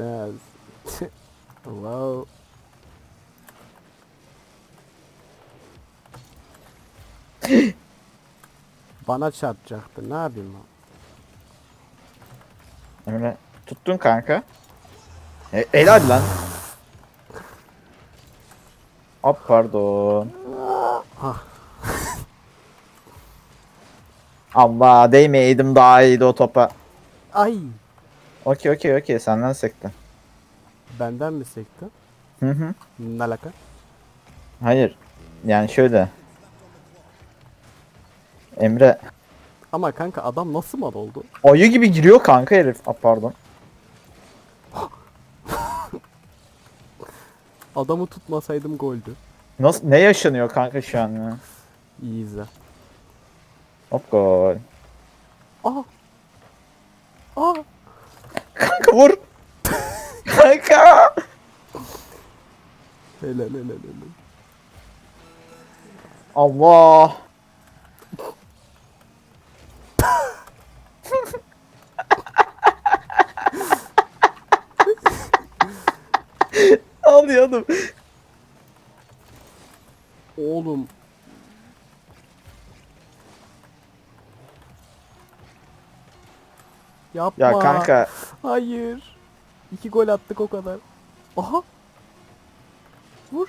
gitmez. wow. Bana çarpacaktı. Ne yapayım lan? Emre tuttun kanka. E, helal lan. Hop pardon. Ah. Allah değmeyeydim daha iyiydi o topa. Ay. Okey okey okey senden sektim. Benden mi sekti? Hı hı. Ne alaka? Hayır. Yani şöyle. Emre Ama kanka adam nasıl mal oldu? ayı gibi giriyor kanka herif. Ah pardon. Adamı tutmasaydım goldü. Nasıl ne yaşanıyor kanka şu an ya? İyi izle. Hop gol. Aa. Aa. Kanka vur. kanka. Helal helal helal. Allah. Ağlıyordum. Oğlum. Yapma. Ya kanka Hayır. İki gol attık o kadar. Aha. Vur.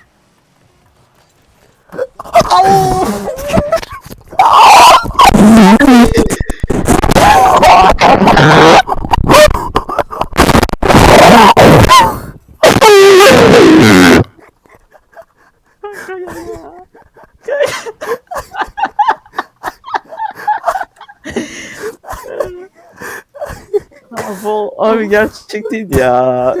abi, abi gerçek değil ya.